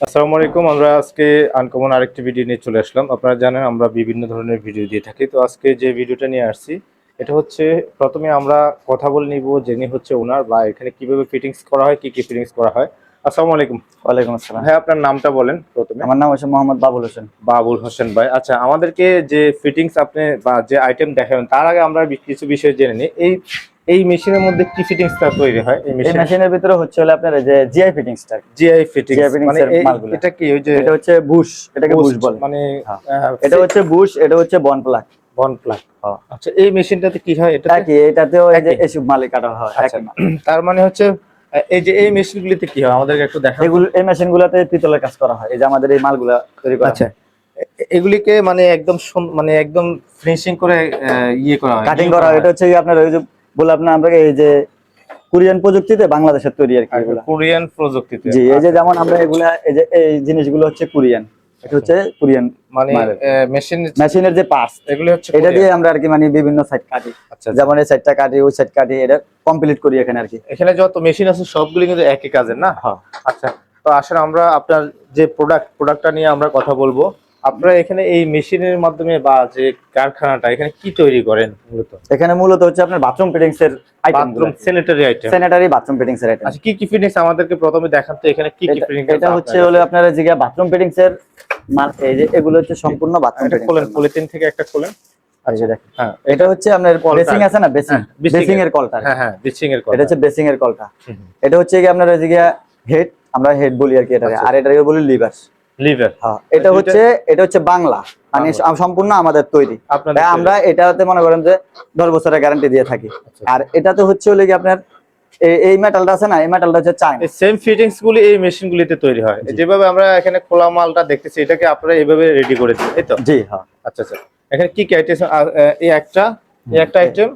আসসালামু আলাইকুম আমরা আজকে আনকমন আরেকটি ভিডিও নিয়ে চলে আসলাম। আপনারা জানেন আমরা বিভিন্ন ধরনের ভিডিও দিয়ে থাকি। তো আজকে যে ভিডিওটা নিয়ে আসছি এটা হচ্ছে প্রথমে আমরা কথা বলে নিব যিনি হচ্ছে ওনার বা এখানে কীভাবে ফিটিংস করা হয় কি কি ফিটিংস করা হয়। আসসালামু আলাইকুম। ওয়ালাইকুম আসসালাম। হ্যাঁ আপনার নামটা বলেন প্রথমে। আমার নাম হচ্ছে মোহাম্মদ বাবুল হোসেন। বাবুল হোসেন ভাই। আচ্ছা আমাদেরকে যে ফিটিংস আপনি বা যে আইটেম দেখাবেন তার আগে আমরা কিছু বিষয় জেনে নিই। এই এই মেশিনের মধ্যে কি ফিটিংসটা তৈরি হয়? এই এই মেশিন মেশিনের ভিতরে হচ্ছে হলো আপনার যে জিআই ফিটিংসটা জিআই ফিটিংস মানে। এটা কি ওই যে এটা হচ্ছে বুশ এটাকে বুশ বলে। মানে হ্যাঁ। এটা হচ্ছে বুশ এটা হচ্ছে বন প্লাগ বন প্লাগ। আচ্ছা এই মেশিনটাতে কি হয় এটা কি এটাতেও এই যে এসব মালিক কাটা হয় আচ্ছা তার মানে হচ্ছে এই যে এই মেশিনগুলিতে কি হয়? আমাদেরকে একটু দেখা এগুলো এই মেশিন গুলাতে পিতলের কাজ করা হয় এই যে আমাদের এই মালগুলা তৈরি করা আচ্ছা এগুলিকে মানে একদম মানে একদম ফিনিশিং করে ইয়ে করা হয়। কাটিং করা হয় এটা হচ্ছে আপনার ওই যে বলে আপনার আমরা এই যে কোরিয়ান প্রযুক্তিতে বাংলাদেশের তৈরি আর কি কোরিয়ান প্রযুক্তিতে। জি এই যে যেমন আমরা এগুলা এই যে এই জিনিসগুলো হচ্ছে কোরিয়ান এটা হচ্ছে কোরিয়ান মানে মেশিন মেশিনের যে পার্টস এগুলো হচ্ছে এটা দিয়ে আমরা আর কি মানে বিভিন্ন সাইড কাটি। আচ্ছা যেমন এই সাইডটা কাটি ওই সাইড কাটি এটা কমপ্লিট করি এখানে আর কি। এখানে যত মেশিন আছে সবগুলি কিন্তু একই কাজের না? হ্যাঁ। আচ্ছা তো আসলে আমরা আপনার যে প্রোডাক্ট প্রোডাক্টটা নিয়ে আমরা কথা বলব আপনারা এখানে এই মেশিনের মাধ্যমে বা যে কারখানাটা এখানে কি তৈরি করেন মূলত? এখানে মূলত হচ্ছে আপনার বাথরুম ফিটিংস এর item bathroom sanitary item sanitary bathroom fittings এর আইটেম আচ্ছা কি কি ফিটিংস আমাদেরকে প্রথমে দেখান তো এখানে কি কি ফিটিংস এটা হচ্ছে হলো আপনার যে বাথরুম ফিটিংস এর মাল এই যে এগুলো হচ্ছে সম্পূর্ণ বাথরুম এটা খোলেন পলিথিন থেকে একটা খোলেন। আচ্ছা দেখেন। হ্যাঁ। এটা হচ্ছে আপনার কলটা। বেসিং আছে না? বেসিং। হ্যাঁ, বেসিং এর- কলটা। হ্যাঁ হ্যাঁ বিচিং এর কথা এটা হচ্ছে বেসিং এর কলটা। এটা হচ্ছে কি আপনার ওই যে হেড আমরা হেড বলি আর কি এটা আচ্ছা। আর এটাকে বলি লিভার লিভার। হ্যাঁ এটা হচ্ছে এটা হচ্ছে বাংলা। মানে সম্পূর্ণ আমাদের তৈরি। আমরা এটাতে মনে করেন যে দশ বছরের গ্যারান্টি দিয়ে থাকি। আচ্ছা। আর এটাতে হচ্ছে হলো কি আপনার এই- মেটালটা আছে না এই মেটালটা হচ্ছে এই সেম ফিটিংস গুলি এই মেশিন গুলিতে তৈরি হয়। যেভাবে আমরা এখানে খোলা মালটা দেখতেছি এটাকে আপনারা এইভাবে রেডি করে দিন এই তো? জি হ্যাঁ। আচ্ছা আচ্ছা। এখানে কি কি আইটেম এই একটা একটা আইটেম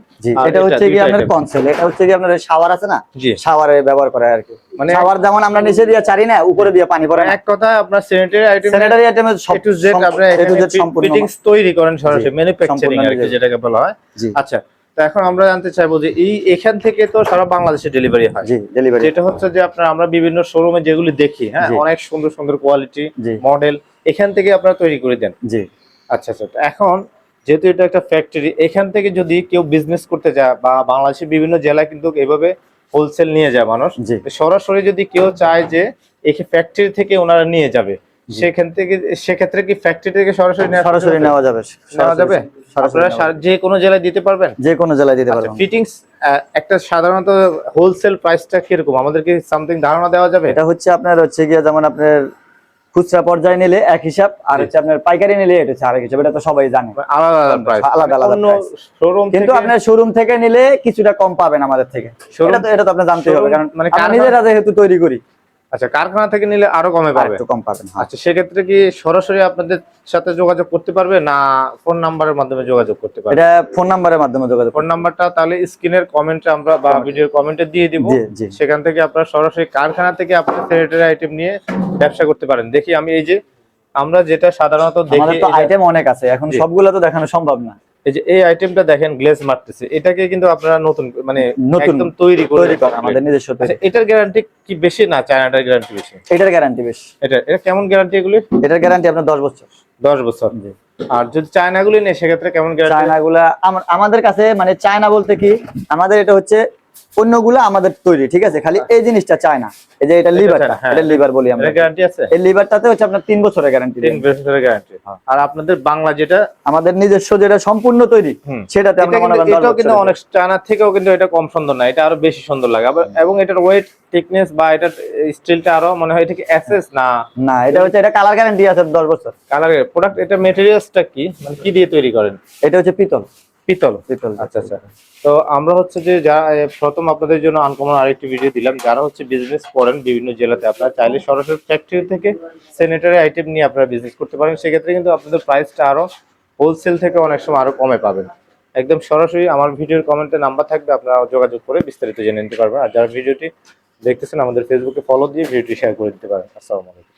এটা হচ্ছে কি আপনার। কনসেল এটা হচ্ছে কি আপনার শাওয়ার আছে না? শাওয়ারে ব্যবহার করে আর কি। মানে শাওয়ার যেমন আমরা নিচে দিয়ে চারি না উপরে দিয়ে পানি পড়ে এক কথা আপনার স্যানিটারি আইটেম স্যানিটারি আইটেমের সব টু জেড আপনারা এখানে সম্পূর্ণ ফিটিংস তৈরি করেন সরাসরি ম্যানুফ্যাকচারিং আর কি যেটাকে বলা হয়। আচ্ছা তো এখন আমরা জানতে চাইব যে এই এখান থেকে তো সারা বাংলাদেশে ডেলিভারি হয়। জি ডেলিভারি যেটা হচ্ছে যে আপনার আমরা বিভিন্ন শোরুমে যেগুলি দেখি হ্যাঁ অনেক সুন্দর সুন্দর কোয়ালিটি মডেল এখান থেকে আপনারা তৈরি করে দেন। জি। আচ্ছা আচ্ছা এখন যেহেতু এটা একটা ফ্যাক্টরি এখান থেকে যদি কেউ বিজনেস করতে যায় বা বাংলাদেশের বিভিন্ন জেলায় কিন্তু এভাবে হোলসেল নিয়ে যায় মানুষ সরাসরি যদি কেউ চায় যে এই ফ্যাক্টরি থেকে ওনারা নিয়ে যাবে সেখান থেকে সেক্ষেত্রে কি ফ্যাক্টরি থেকে সরাসরি নেওয়া সরাসরি নেওয়া যাবে নেওয়া যাবে? আপনারা যে কোনো জেলায় দিতে পারবেন। যে কোনো জেলায় দিতে পারবেন। ফিটিংস একটা সাধারণত হোলসেল প্রাইসটা কীরকম? আমাদেরকে সামথিং ধারণা দেওয়া যাবে? এটা হচ্ছে আপনার হচ্ছে গিয়ে যেমন আপনার খুচরা পর্যায়ে নিলে এক হিসাব আর হচ্ছে আপনার পাইকারি নিলে এটা হচ্ছে আরেক হিসাব এটা তো সবাই জানে। আলাদা আলাদা আলাদা। শোরুম কিন্তু আপনার শোরুম থেকে নিলে কিছুটা কম পাবেন আমাদের থেকে। এটা তো এটা তো আপনি জানতেই হবে কারণ মানে নিজেরা যেহেতু তৈরি করি। আচ্ছা কারখানা থেকে নিলে আরও কমে পাবে? একটু কম পাবেন হ্যাঁ। আচ্ছা সেক্ষেত্রে কি সরাসরি আপনাদের সাথে যোগাযোগ করতে পারবে না ফোন নাম্বারের মাধ্যমে যোগাযোগ করতে পারবে? এটা ফোন নাম্বারের মাধ্যমে যোগাযোগ ফোন নাম্বারটা তাহলে স্ক্রিনের কমেন্টে আমরা বা ভিডিওর কমেন্টে দিয়ে দিব। সেখান থেকে আপনারা সরাসরি কারখানা থেকে আপনার স্যানিটারি আইটেম নিয়ে ব্যবসা করতে পারেন। দেখি আমি এই যে আমরা যেটা সাধারণত দেখি আইটেম অনেক আছে এখন সবগুলো তো দেখানো সম্ভব না। এই যে এই আইটেমটা দেখেন গ্লেজ মারতেছে। এটাকে কিন্তু আপনারা নতুন মানে একদম তৈরি করে তৈরি করা আমাদের নিজস্ব আচ্ছা এটার গ্যারান্টি কি বেশি না চায়নাটার গ্যারান্টি বেশি? এটার গ্যারান্টি বেশি। এটা এটা কেমন গ্যারান্টি এগুলি? এটার গ্যারান্টি আপনার দশ বছর। দশ বছর। আর যদি চায়নাগুলি নেই সেক্ষেত্রে কেমন গ্যারান্টি চায়না গুলা আমাদের কাছে মানে চায়না বলতে কি আমাদের এটা হচ্ছে অন্যগুলো আমাদের তৈরি ঠিক আছে? খালি এই জিনিসটা চায়না এই যে এটা লিভারটা হ্যাঁ। এটা লিভার বলি আমরা। গ্যারান্টি আছে। এই লিভারটাতে হচ্ছে আপনার তিন বছরের গ্যারান্টি তিন বছরের গ্যারান্টি হ্যাঁ। আর আপনাদের বাংলা যেটা আমাদের নিজস্ব যেটা সম্পূর্ণ তৈরি সেটাতে আমরা মনে করেন এটাও কিন্তু অনেক চায়নার থেকেও কিন্তু এটা কম সুন্দর না এটা আরও বেশি সুন্দর লাগে। আবার এবং এটার ওয়েট থিকনেস বা এটার স্টিলটা আরও মনে হয় এটা কি এসএস না? না এটা হচ্ছে এটা কালার গ্যারান্টি আছে দশ বছর। কালার প্রোডাক্ট এটা মেটেরিয়ালসটা কি? মানে কি দিয়ে তৈরি করেন? এটা হচ্ছে পিতল। পিতল। পিতল। আচ্ছা আচ্ছা। তো আমরা হচ্ছে যে যারা প্রথম আপনাদের জন্য আনকমন আরেকটি ভিডিও দিলাম। যারা হচ্ছে বিজনেস করেন বিভিন্ন জেলাতে আপনারা চাইলে সরাসরি ফ্যাক্টরি থেকে স্যানিটারি আইটেম নিয়ে আপনারা বিজনেস করতে পারেন। সেক্ষেত্রে কিন্তু আপনাদের প্রাইসটা আরও হোলসেল থেকে অনেক সময় আরও কমে পাবেন। একদম সরাসরি আমার ভিডিওর কমেন্টে নাম্বার থাকবে আপনারা যোগাযোগ করে বিস্তারিত জেনে নিতে পারবেন। আর যারা ভিডিওটি দেখতেছেন আমাদের ফেসবুকে ফলো দিয়ে ভিডিওটি শেয়ার করে দিতে পারেন। আসসালামু আলাইকুম।